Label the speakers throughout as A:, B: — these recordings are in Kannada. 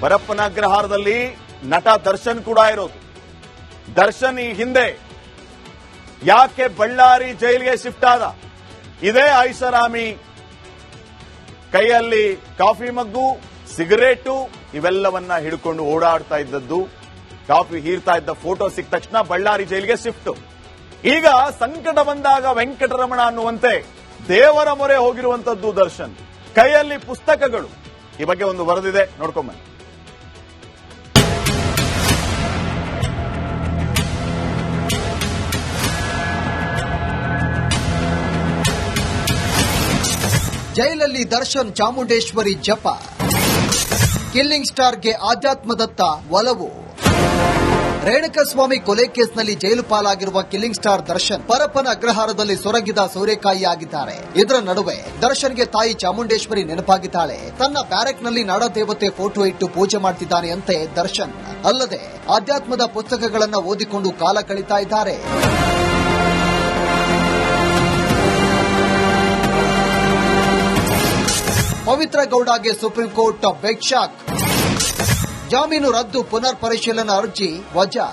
A: ಪರಪ್ಪನ ಅಗ್ರಹಾರದಲ್ಲಿ ನಟ ದರ್ಶನ್ ಕೂಡ ಇರೋದು. ದರ್ಶನ್ ಈ ಹಿಂದೆ ಯಾಕೆ ಬಳ್ಳಾರಿ ಜೈಲಿಗೆ ಶಿಫ್ಟ್ ಆದ? ಇದೇ ಐಷಾರಾಮಿ. ಕೈಯಲ್ಲಿ ಕಾಫಿ ಮಗ್ಗು, ಸಿಗರೇಟು, ಇವೆಲ್ಲವನ್ನ ಹಿಡ್ಕೊಂಡು ಓಡಾಡ್ತಾ ಇದ್ದದ್ದು. ಕಾಫಿ ಹೀರ್ತಾ ಇದ್ದ ಫೋಟೋ ಸಿಕ್ಕ ತಕ್ಷಣ ಬಳ್ಳಾರಿ ಜೈಲಿಗೆ ಶಿಫ್ಟ್. ಈಗ ಸಂಕಟ ಬಂದಾಗ ವೆಂಕಟರಮಣ ಅನ್ನುವಂತೆ ದೇವರ ಮೊರೆ ಹೋಗಿರುವಂತದ್ದು ದರ್ಶನ್. ಕೈಯಲ್ಲಿ ಪುಸ್ತಕಗಳು. ಈ ಬಗ್ಗೆ ಒಂದು ವರದಿದೆ ನೋಡ್ಕೊಂಬನ್ನಿ
B: ಜೈಲಲ್ಲಿ ದರ್ಶನ್ ಚಾಮುಂಡೇಶ್ವರಿ ಜಪ. ಕಿಲ್ಲಿಂಗ್ ಸ್ಟಾರ್ಗೆ ಆಧ್ಯಾತ್ಮದತ್ತ ಒಲವು. ರೇಣುಕಸ್ವಾಮಿ ಕೊಲೆ ಕೇಸ್ನಲ್ಲಿ ಜೈಲು ಪಾಲಾಗಿರುವ ಕಿಲ್ಲಿಂಗ್ ಸ್ಟಾರ್ ದರ್ಶನ್ ಪರಪ್ಪನ ಅಗ್ರಹಾರದಲ್ಲಿ ಸೊರಗಿದ ಸೋರೆಕಾಯಿ ಆಗಿದ್ದಾರೆ ಇದರ ನಡುವೆ ದರ್ಶನ್ಗೆ ತಾಯಿ ಚಾಮುಂಡೇಶ್ವರಿ ನೆನಪಾಗಿದ್ದಾಳೆ. ತನ್ನ ಬ್ಯಾರೆಕ್ನಲ್ಲಿ ನಾಡದೇವತೆ ಫೋಟೋ ಇಟ್ಟು ಪೂಜೆ ಮಾಡ್ತಿದ್ದಾನೆ ಅಂತೆ ದರ್ಶನ್. ಅಲ್ಲದೆ ಆಧ್ಯಾತ್ಮದ ಪುಸ್ತಕಗಳನ್ನು ಓದಿಕೊಂಡು ಕಾಲ ಕಳೀತಾ ಇದ್ದಾರೆ. ಪವಿತ್ರ ಗೌಡಗೆ ಸುಪ್ರೀಂ ಕೋರ್ಟ್ ಬೆಕ್ ಶಾಕ್ ಜಾಮೀನು ರದ್ದು ಪುನರ್ ಪರಿಶೀಲನಾ ಅರ್ಜಿ ವಜಾ.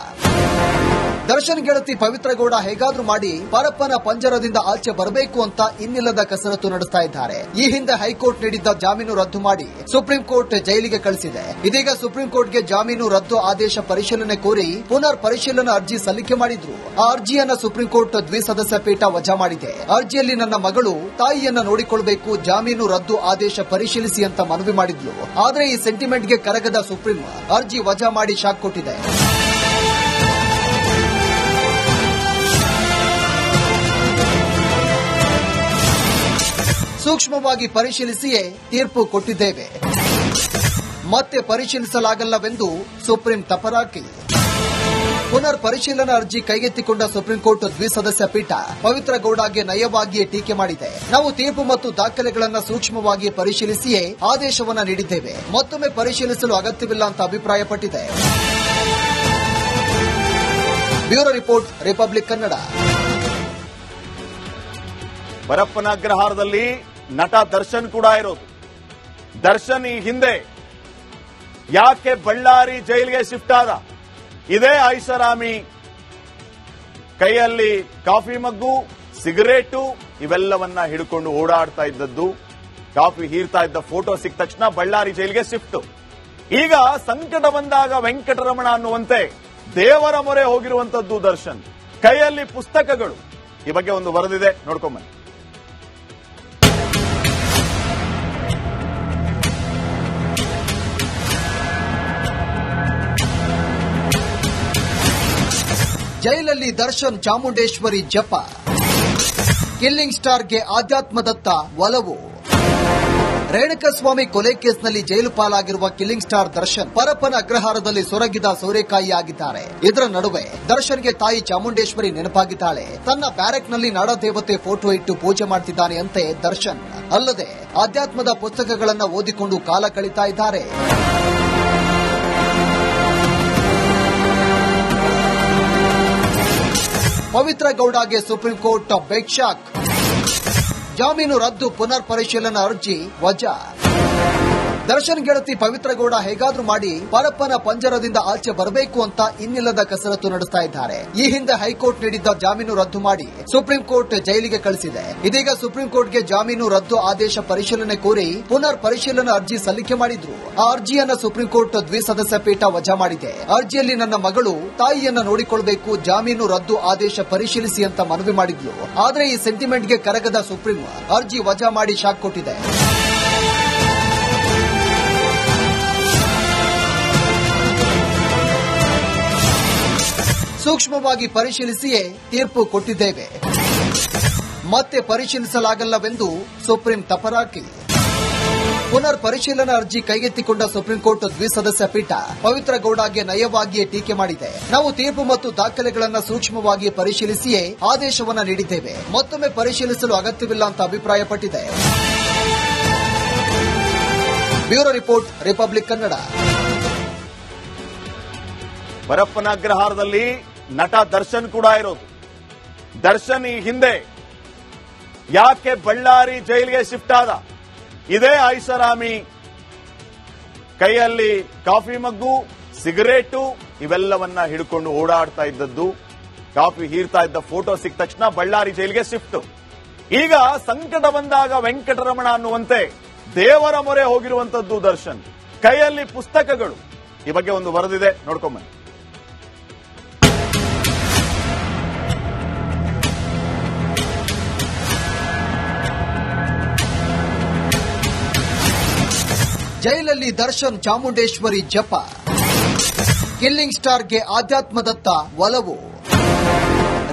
B: ದರ್ಶನ್ ಗೆಳತಿ ಪವಿತ್ರ ಗೌಡ ಹೇಗಾದ್ರೂ ಮಾಡಿ ಪರಪ್ಪನ ಪಂಜರದಿಂದ ಆಚೆ ಬರಬೇಕು ಅಂತ ಇನ್ನಿಲ್ಲದ ಕಸರತ್ತು ನಡೆಸ್ತಾ ಇದ್ದಾರೆ. ಈ ಹಿಂದೆ ಹೈಕೋರ್ಟ್ ನೀಡಿದ್ದ ಜಾಮೀನು ರದ್ದು ಮಾಡಿ ಸುಪ್ರೀಂ ಕೋರ್ಟ್ ಜೈಲಿಗೆ ಕಳಿಸಿದೆ. ಇದೀಗ ಸುಪ್ರೀಂ ಕೋರ್ಟ್ಗೆ ಜಾಮೀನು ರದ್ದು ಆದೇಶ ಪರಿಶೀಲನೆ ಕೋರಿ ಪುನರ್ ಪರಿಶೀಲನಾ ಅರ್ಜಿ ಸಲ್ಲಿಕೆ ಮಾಡಿದ್ರು. ಆ ಅರ್ಜಿಯನ್ನ ಸುಪ್ರೀಂ ಕೋರ್ಟ್ ದ್ವಿಸದಸ್ಯ ಪೀಠ ವಜಾ ಮಾಡಿದೆ. ಅರ್ಜಿಯಲ್ಲಿ ನನ್ನ ಮಗಳು ತಾಯಿಯನ್ನ ನೋಡಿಕೊಳ್ಬೇಕು, ಜಾಮೀನು ರದ್ದು ಆದೇಶ ಪರಿಶೀಲಿಸಿ ಅಂತ ಮನವಿ ಮಾಡಿದ್ಲು. ಆದರೆ ಈ ಸೆಂಟಿಮೆಂಟ್ಗೆ ಕರಗದ ಸುಪ್ರೀಂ ಅರ್ಜಿ ವಜಾ ಮಾಡಿ ಶಾಕ್ ಕೊಟ್ಟಿದೆ. ಸೂಕ್ಷ್ಮವಾಗಿ ಪರಿಶೀಲಿಸಿಯೇ ತೀರ್ಪು ಕೊಟ್ಟಿದ್ದೇವೆ. ಮತ್ತೆ ಪರಿಶೀಲಿಸಲಾಗಲ್ಲವೆಂದು ಸುಪ್ರೀಂ ತಪರಾಕಿ. ಪುನರ್ ಪರಿಶೀಲನಾ ಅರ್ಜಿ ಕೈಗೆತ್ತಿಕೊಂಡ ಸುಪ್ರೀಂ ಕೋರ್ಟ್ ದ್ವಿಸದಸ್ಯ ಪೀಠ ಪವಿತ್ರ ಗೌಡಗೆ ನಯವಾಗಿಯೇ ಟೀಕೆ ಮಾಡಿದೆ. ನಾವು ತೀರ್ಪು ಮತ್ತು ದಾಖಲೆಗಳನ್ನು ಸೂಕ್ಷ್ಮವಾಗಿ ಪರಿಶೀಲಿಸಿಯೇ ಆದೇಶವನ್ನ ನೀಡಿದ್ದೇವೆ. ಮತ್ತೊಮ್ಮೆ ಪರಿಶೀಲಿಸಲು ಅಗತ್ಯವಿಲ್ಲ ಅಂತ ಅಭಿಪ್ರಾಯಪಟ್ಟಿದೆ. Bureau report, republic Kannada.
A: Parappana ಅಗ್ರಹಾರದಲ್ಲಿ ನಟ ದರ್ಶನ್ ಕೂಡ ಇರೋದು. ದರ್ಶನ್ ಈ ಹಿಂದೆ ಯಾಕೆ ಬಳ್ಳಾರಿ ಜೈಲಿಗೆ ಶಿಫ್ಟ್ ಆದ? ಇದೇ ಐಷಾರಾಮಿ ಕೈಯಲ್ಲಿ ಕಾಫಿ ಮಗ್ಗು, ಸಿಗರೇಟು, ಇವೆಲ್ಲವನ್ನ ಹಿಡ್ಕೊಂಡು ಓಡಾಡ್ತಾ ಇದ್ದದ್ದು. ಕಾಫಿ ಹೀರ್ತಾ ಇದ್ದ ಫೋಟೋ ಸಿಕ್ಕ ತಕ್ಷಣ ಬಳ್ಳಾರಿ ಜೈಲಿಗೆ ಶಿಫ್ಟ್. ಈಗ ಸಂಕಟ ಬಂದಾಗ ವೆಂಕಟರಮಣ ಅನ್ನುವಂತೆ ದೇವರ ಮೊರೆ ಹೋಗಿರುವಂತದ್ದು ದರ್ಶನ್. ಕೈಯಲ್ಲಿ ಪುಸ್ತಕಗಳು. ಈ ಬಗ್ಗೆ ಒಂದು ವರದಿದೆ ನೋಡ್ಕೊಂಬನ್ನಿ
B: ಜೈಲಲ್ಲಿ ದರ್ಶನ್ ಚಾಮುಂಡೇಶ್ವರಿ ಜಪ. ಕಿಲ್ಲಿಂಗ್ ಸ್ಟಾರ್ಗೆ ಆಧ್ಯಾತ್ಮದತ್ತ ಒಲವು. ರೇಣುಕಸ್ವಾಮಿ ಕೊಲೆ ಕೇಸ್ನಲ್ಲಿ ಜೈಲು ಪಾಲಾಗಿರುವ ಕಿಲ್ಲಿಂಗ್ ಸ್ಟಾರ್ ದರ್ಶನ್ ಪರಪ್ಪನ ಅಗ್ರಹಾರದಲ್ಲಿ ಸೊರಗಿದ ಸೋರೆಕಾಯಿ ಆಗಿದ್ದಾರೆ ಇದರ ನಡುವೆ ದರ್ಶನ್ಗೆ ತಾಯಿ ಚಾಮುಂಡೇಶ್ವರಿ ನೆನಪಾಗಿದ್ದಾಳೆ. ತನ್ನ ಬ್ಯಾರೆಕ್ನಲ್ಲಿ ನಾಡದೇವತೆ ಫೋಟೋ ಇಟ್ಟು ಪೂಜೆ ಮಾಡ್ತಿದ್ದಾನೆ ಅಂತೆ ದರ್ಶನ್. ಅಲ್ಲದೆ ಆಧ್ಯಾತ್ಮದ ಪುಸ್ತಕಗಳನ್ನು ಓದಿಕೊಂಡು ಕಾಲ ಕಳೀತಾ ಇದ್ದಾರೆ. ಪವಿತ್ರ ಗೌಡಗೆ ಸುಪ್ರೀಂ ಕೋರ್ಟ್ ಬೆಕ್ ಶಾಕ್ ಜಾಮೀನು ರದ್ದು ಪುನರ್ ಪರಿಶೀಲನಾ ಅರ್ಜಿ ವಜಾ. ದರ್ಶನ್ ಗೆಳತಿ ಪವಿತ್ರ ಗೌಡ ಹೇಗಾದ್ರೂ ಮಾಡಿ ಪರಪ್ಪನ ಪಂಜರದಿಂದ ಆಚೆ ಬರಬೇಕು ಅಂತ ಇನ್ನಿಲ್ಲದ ಕಸರತ್ತು ನಡೆಸ್ತಾ ಇದ್ದಾರೆ. ಈ ಹಿಂದೆ ಹೈಕೋರ್ಟ್ ನೀಡಿದ್ದ ಜಾಮೀನು ರದ್ದು ಮಾಡಿ ಸುಪ್ರೀಂ ಕೋರ್ಟ್ ಜೈಲಿಗೆ ಕಳಿಸಿದೆ. ಇದೀಗ ಸುಪ್ರೀಂ ಕೋರ್ಟ್ಗೆ ಜಾಮೀನು ರದ್ದು ಆದೇಶ ಪರಿಶೀಲನೆ ಕೋರಿ ಪುನರ್ ಪರಿಶೀಲನಾ ಅರ್ಜಿ ಸಲ್ಲಿಕೆ ಮಾಡಿದ್ರು. ಆ ಅರ್ಜಿಯನ್ನ ಸುಪ್ರೀಂ ಕೋರ್ಟ್ ದ್ವಿಸದಸ್ಯ ಪೀಠ ವಜಾ ಮಾಡಿದೆ. ಅರ್ಜಿಯಲ್ಲಿ ನನ್ನ ಮಗಳು ತಾಯಿಯನ್ನ ನೋಡಿಕೊಳ್ಬೇಕು, ಜಾಮೀನು ರದ್ದು ಆದೇಶ ಪರಿಶೀಲಿಸಿ ಅಂತ ಮನವಿ ಮಾಡಿದ್ಲು. ಆದ್ರೆ ಈ ಸೆಂಟಿಮೆಂಟ್ಗೆ ಕರಗದ ಸುಪ್ರೀಂ ಅರ್ಜಿ ವಜಾ ಮಾಡಿ ಶಾಕ್ ಕೊಟ್ಟಿದೆ. ಸೂಕ್ಷ್ಮವಾಗಿ ಪರಿಶೀಲಿಸಿಯೇ ತೀರ್ಪು ಕೊಟ್ಟಿದ್ದೇವೆ. ಮತ್ತೆ ಪರಿಶೀಲಿಸಲಾಗಲ್ಲವೆಂದು ಸುಪ್ರೀಂ ತಪರಾಕಿ ಪುನರ್ ಪರಿಶೀಲನಾ ಅರ್ಜಿ ಕೈಗೆತ್ತಿಕೊಂಡ ಸುಪ್ರೀಂ ಕೋರ್ಟ್ ದ್ವಿಸದಸ್ಯ ಪೀಠ ಪವಿತ್ರ ಗೌಡಗೆ ನಯವಾಗಿಯೇ ಟೀಕೆ ಮಾಡಿದೆ. ನಾವು ತೀರ್ಪು ಮತ್ತು ದಾಖಲೆಗಳನ್ನು ಸೂಕ್ಷ್ಮವಾಗಿ ಪರಿಶೀಲಿಸಿಯೇ ಆದೇಶವನ್ನು ನೀಡಿದ್ದೇವೆ. ಮತ್ತೊಮ್ಮೆ ಪರಿಶೀಲಿಸಲು ಅಗತ್ಯವಿಲ್ಲ ಅಂತ ಅಭಿಪ್ರಾಯಪಟ್ಟಿದೆ. Bureau report, republic Kannada.
A: Parappana ಅಗ್ರಹಾರದಲ್ಲಿ ನಟ ದರ್ಶನ್ ಕೂಡ ಇರೋದು. ದರ್ಶನ್ ಈ ಹಿಂದೆ ಯಾಕೆ ಬಳ್ಳಾರಿ ಜೈಲಿಗೆ ಶಿಫ್ಟ್ ಆದ? ಇದೇ ಐಷಾರಾಮಿ. ಕೈಯಲ್ಲಿ ಕಾಫಿ ಮಗ್ಗು, ಸಿಗರೇಟು, ಇವೆಲ್ಲವನ್ನ ಹಿಡ್ಕೊಂಡು ಓಡಾಡ್ತಾ ಇದ್ದದ್ದು. ಕಾಫಿ ಹೀರ್ತಾ ಇದ್ದ ಫೋಟೋ ಸಿಕ್ಕ ತಕ್ಷಣ ಬಳ್ಳಾರಿ ಜೈಲಿಗೆ ಶಿಫ್ಟ್. ಈಗ ಸಂಕಟ ಬಂದಾಗ ವೆಂಕಟರಮಣ ಅನ್ನುವಂತೆ ದೇವರ ಮೊರೆ ಹೋಗಿರುವಂತದ್ದು ದರ್ಶನ್. ಕೈಯಲ್ಲಿ ಪುಸ್ತಕಗಳು. ಈ ಬಗ್ಗೆ ಒಂದು ವರದಿದೆ ನೋಡ್ಕೊಂಬನ್ನಿ
B: ಜೈಲಲ್ಲಿ ದರ್ಶನ್ ಚಾಮುಂಡೇಶ್ವರಿ ಜಪ. ಕಿಲ್ಲಿಂಗ್ ಸ್ಟಾರ್ಗೆ ಆಧ್ಯಾತ್ಮದತ್ತ ಒಲವು.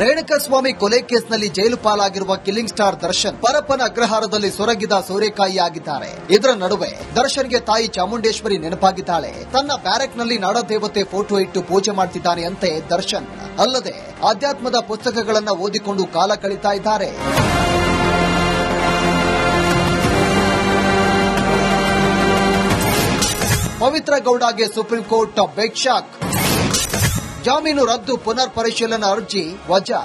B: ರೇಣುಕಸ್ವಾಮಿ ಕೊಲೆ ಕೇಸ್ನಲ್ಲಿ ಜೈಲು ಪಾಲಾಗಿರುವ ಕಿಲ್ಲಿಂಗ್ ಸ್ಟಾರ್ ದರ್ಶನ್ ಪರಪ್ಪನ ಅಗ್ರಹಾರದಲ್ಲಿ ಸೊರಗಿದ ಸೋರೆಕಾಯಿ ಆಗಿದ್ದಾರೆ ಇದರ ನಡುವೆ ದರ್ಶನ್ಗೆ ತಾಯಿ ಚಾಮುಂಡೇಶ್ವರಿ ನೆನಪಾಗಿದ್ದಾಳೆ. ತನ್ನ ಬ್ಯಾರೆಕ್ನಲ್ಲಿ ನಾಡದೇವತೆ ಫೋಟೋ ಇಟ್ಟು ಪೂಜೆ ಮಾಡ್ತಿದ್ದಾನೆ ಅಂತೆ ದರ್ಶನ್. ಅಲ್ಲದೆ ಆಧ್ಯಾತ್ಮದ ಪುಸ್ತಕಗಳನ್ನು ಓದಿಕೊಂಡು ಕಾಲ ಕಳೀತಾ ಇದ್ದಾರೆ. ಪವಿತ್ರ ಗೌಡಗೆ ಸುಪ್ರೀಂ ಕೋರ್ಟ್ ಬೆಕ್ ಶಾಕ್ ಜಾಮೀನು ರದ್ದು ಪುನರ್ ಪರಿಶೀಲನಾ ಅರ್ಜಿ ವಜಾ.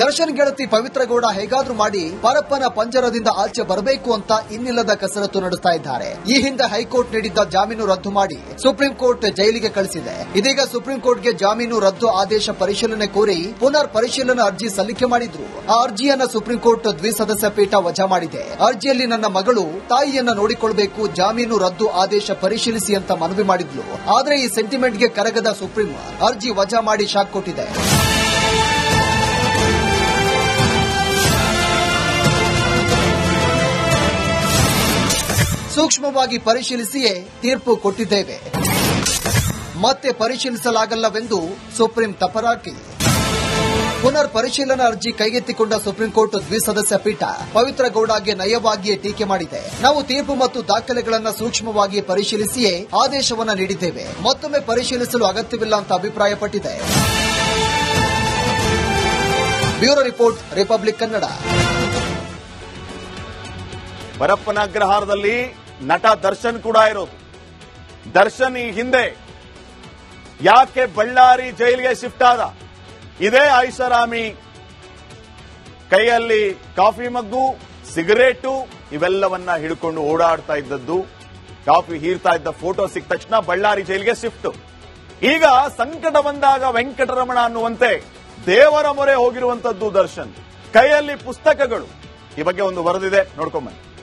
B: ದರ್ಶನ್ ಗೆಳತಿ ಪವಿತ್ರ ಗೌಡ ಹೇಗಾದ್ರೂ ಮಾಡಿ ಪರಪ್ಪನ ಪಂಜರದಿಂದ ಆಚೆ ಬರಬೇಕು ಅಂತ ಇನ್ನಿಲ್ಲದ ಕಸರತ್ತು ನಡೆಸ್ತಾ ಇದ್ದಾರೆ. ಈ ಹಿಂದೆ ಹೈಕೋರ್ಟ್ ನೀಡಿದ್ದ ಜಾಮೀನು ರದ್ದು ಮಾಡಿ ಸುಪ್ರೀಂ ಕೋರ್ಟ್ ಜೈಲಿಗೆ ಕಳಿಸಿದೆ. ಇದೀಗ ಸುಪ್ರೀಂ ಕೋರ್ಟ್ಗೆ ಜಾಮೀನು ರದ್ದು ಆದೇಶ ಪರಿಶೀಲನೆ ಕೋರಿ ಪುನರ್ ಪರಿಶೀಲನಾ ಅರ್ಜಿ ಸಲ್ಲಿಕೆ ಮಾಡಿದ್ರು. ಆ ಅರ್ಜಿಯನ್ನ ಸುಪ್ರೀಂ ಕೋರ್ಟ್ ದ್ವಿಸದಸ್ಯ ಪೀಠ ವಜಾ ಮಾಡಿದೆ. ಅರ್ಜಿಯಲ್ಲಿ ನನ್ನ ಮಗಳು ತಾಯಿಯನ್ನ ನೋಡಿಕೊಳ್ಬೇಕು, ಜಾಮೀನು ರದ್ದು ಆದೇಶ ಪರಿಶೀಲಿಸಿ ಅಂತ ಮನವಿ ಮಾಡಿದ್ಲು. ಆದರೆ ಈ ಸೆಂಟಿಮೆಂಟ್ಗೆ ಕರಗದ ಸುಪ್ರೀಂ ಅರ್ಜಿ ವಜಾ ಮಾಡಿ ಶಾಕ್ ಕೊಟ್ಟಿದೆ. ಸೂಕ್ಷ್ಮವಾಗಿ ಪರಿಶೀಲಿಸಿಯೇ ತೀರ್ಪು ಕೊಟ್ಟಿದ್ದೇವೆ. ಮತ್ತೆ ಪರಿಶೀಲಿಸಲಾಗಲ್ಲವೆಂದು ಸುಪ್ರೀಂ ತಪರಾಕಿ ಪುನರ್ ಪರಿಶೀಲನಾ ಅರ್ಜಿ ಕೈಗೆತ್ತಿಕೊಂಡ ಸುಪ್ರೀಂ ಕೋರ್ಟ್ ದ್ವಿಸದಸ್ಯ ಪೀಠ ಪವಿತ್ರ ಗೌಡಗೆ ನಯವಾಗಿಯೇ ಟೀಕೆ ಮಾಡಿದೆ. ನಾವು ತೀರ್ಪು ಮತ್ತು ದಾಖಲೆಗಳನ್ನು ಸೂಕ್ಷ್ಮವಾಗಿ ಪರಿಶೀಲಿಸಿಯೇ ಆದೇಶವನ್ನ ನೀಡಿದ್ದೇವೆ. ಮತ್ತೊಮ್ಮೆ ಪರಿಶೀಲಿಸಲು ಅಗತ್ಯವಿಲ್ಲ ಅಂತ ಅಭಿಪ್ರಾಯಪಟ್ಟಿದೆ. Bureau report, republic Kannada.
A: Parappana ಅಗ್ರಹಾರದಲ್ಲಿ ನಟ ದರ್ಶನ್ ಕೂಡ ಇರೋದು. ದರ್ಶನ್ ಈ ಹಿಂದೆ ಯಾಕೆ ಬಳ್ಳಾರಿ ಜೈಲಿಗೆ ಶಿಫ್ಟ್ ಆದ? ಇದೇ ಐಷಾರಾಮಿ ಕೈಯಲ್ಲಿ ಕಾಫಿ ಮಗ್ಗು, ಸಿಗರೇಟು, ಇವೆಲ್ಲವನ್ನ ಹಿಡ್ಕೊಂಡು ಓಡಾಡ್ತಾ ಇದ್ದದ್ದು. ಕಾಫಿ ಹೀರ್ತಾ ಇದ್ದ ಫೋಟೋ ಸಿಕ್ಕ ತಕ್ಷಣ ಬಳ್ಳಾರಿ ಜೈಲಿಗೆ ಶಿಫ್ಟ್. ಈಗ ಸಂಕಟ ಬಂದಾಗ ವೆಂಕಟರಮಣ ಅನ್ನುವಂತೆ ದೇವರ ಮೊರೆ ಹೋಗಿರುವಂತದ್ದು ದರ್ಶನ್. ಕೈಯಲ್ಲಿ ಪುಸ್ತಕಗಳು. ಈ ಬಗ್ಗೆ ಒಂದು ವರದಿದೆ ನೋಡ್ಕೊಂಬನ್ನಿ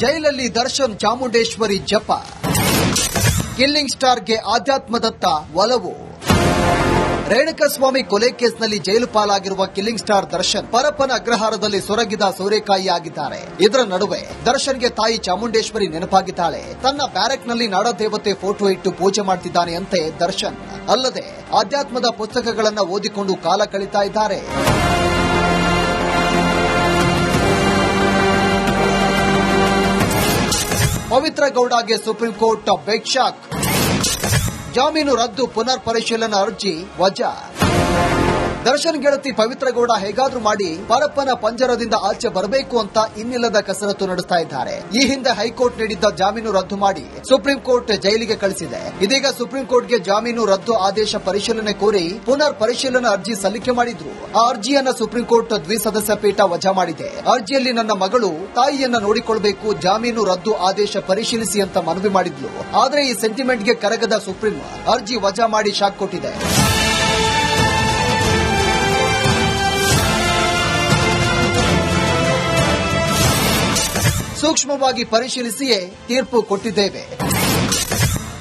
B: ಜೈಲಲ್ಲಿ ದರ್ಶನ್ ಚಾಮುಂಡೇಶ್ವರಿ ಜಪ. ಕಿಲ್ಲಿಂಗ್ ಸ್ಟಾರ್ಗೆ ಆಧ್ಯಾತ್ಮದತ್ತ ಒಲವು. ರೇಣುಕಸ್ವಾಮಿ ಕೊಲೆ ಕೇಸ್ನಲ್ಲಿ ಜೈಲು ಪಾಲಾಗಿರುವ ಕಿಲ್ಲಿಂಗ್ ಸ್ಟಾರ್ ದರ್ಶನ್ ಪರಪ್ಪನ ಅಗ್ರಹಾರದಲ್ಲಿ ಸೊರಗಿದ ಸೋರೆಕಾಯಿ ಆಗಿದ್ದಾರೆ ಇದರ ನಡುವೆ ದರ್ಶನ್ಗೆ ತಾಯಿ ಚಾಮುಂಡೇಶ್ವರಿ ನೆನಪಾಗಿದ್ದಾಳೆ. ತನ್ನ ಬ್ಯಾರೆಕ್ನಲ್ಲಿ ನಾಡದೇವತೆ ಫೋಟೋ ಇಟ್ಟು ಪೂಜೆ ಮಾಡ್ತಿದ್ದಾನೆ ಅಂತೆ ದರ್ಶನ್. ಅಲ್ಲದೆ ಆಧ್ಯಾತ್ಮದ ಪುಸ್ತಕಗಳನ್ನು ಓದಿಕೊಂಡು ಕಾಲ ಕಳೀತಾ ಇದ್ದಾರೆ. ಪವಿತ್ರ ಗೌಡಗೆ ಸುಪ್ರೀಂ ಕೋರ್ಟ್ ಬೆಗ್ ಶಾಕ್ ಜಾಮೀನು ರದ್ದು ಪುನರ್ ಪರಿಶೀಲನಾ ಅರ್ಜಿ ವಜಾ. ದರ್ಶನ್ ಗೆಳತಿ ಪವಿತ್ರ ಗೌಡ ಹೇಗಾದ್ರೂ ಮಾಡಿ ಪರಪ್ಪನ ಪಂಜರದಿಂದ ಆಚೆ ಬರಬೇಕು ಅಂತ ಇನ್ನಿಲ್ಲದ ಕಸರತ್ತು ನಡೆಸ್ತಾ ಇದ್ದಾರೆ. ಈ ಹಿಂದೆ ಹೈಕೋರ್ಟ್ ನೀಡಿದ್ದ ಜಾಮೀನು ರದ್ದು ಮಾಡಿ ಸುಪ್ರೀಂ ಕೋರ್ಟ್ ಜೈಲಿಗೆ ಕಳಿಸಿದೆ. ಇದೀಗ ಸುಪ್ರೀಂ ಕೋರ್ಟ್ಗೆ ಜಾಮೀನು ರದ್ದು ಆದೇಶ ಪರಿಶೀಲನೆ ಕೋರಿ ಪುನರ್ ಪರಿಶೀಲನಾ ಅರ್ಜಿ ಸಲ್ಲಿಕೆ ಮಾಡಿದ್ರು. ಆ ಅರ್ಜಿಯನ್ನ ಸುಪ್ರೀಂ ಕೋರ್ಟ್ ದ್ವಿಸದಸ್ಯ ಪೀಠ ವಜಾ ಮಾಡಿದೆ. ಅರ್ಜಿಯಲ್ಲಿ ನನ್ನ ಮಗಳು ತಾಯಿಯನ್ನ ನೋಡಿಕೊಳ್ಬೇಕು, ಜಾಮೀನು ರದ್ದು ಆದೇಶ ಪರಿಶೀಲಿಸಿ ಅಂತ ಮನವಿ ಮಾಡಿದ್ಲು. ಆದರೆ ಈ ಸೆಂಟಿಮೆಂಟ್ಗೆ ಕರಗದ ಸುಪ್ರೀಂ ಅರ್ಜಿ ವಜಾ ಮಾಡಿ ಶಾಕ್ ಕೊಟ್ಟಿದೆ. ಸೂಕ್ಷ್ಮವಾಗಿ ಪರಿಶೀಲಿಸಿಯೇ ತೀರ್ಪು ಕೊಟ್ಟಿದ್ದೇವೆ.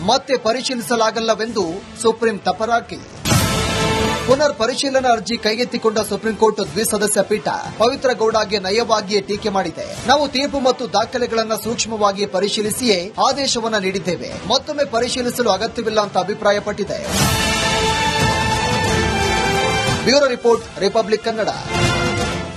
B: ಮತ್ತೆ ಪರಿಶೀಲಿಸಲಾಗಲ್ಲವೆಂದು ಸುಪ್ರೀಂ ತಪರಾಕಿ. ಪುನರ್ ಪರಿಶೀಲನಾ ಅರ್ಜಿ ಕೈಗೆತ್ತಿಕೊಂಡ ಸುಪ್ರೀಂ ಕೋರ್ಟ್ ದ್ವಿಸದಸ್ಯ ಪೀಠ ಪವಿತ್ರ ಗೌಡಗೆ ನಯವಾಗಿಯೇ ಟೀಕೆ ಮಾಡಿದೆ. ನಾವು ತೀರ್ಪು ಮತ್ತು ದಾಖಲೆಗಳನ್ನು ಸೂಕ್ಷ್ಮವಾಗಿ ಪರಿಶೀಲಿಸಿಯೇ ಆದೇಶವನ್ನು ನೀಡಿದ್ದೇವೆ. ಮತ್ತೊಮ್ಮೆ ಪರಿಶೀಲಿಸಲು ಅಗತ್ಯವಿಲ್ಲ ಅಂತ ಅಭಿಪ್ರಾಯಪಟ್ಟಿದೆ. Bureau report, republic Kannada.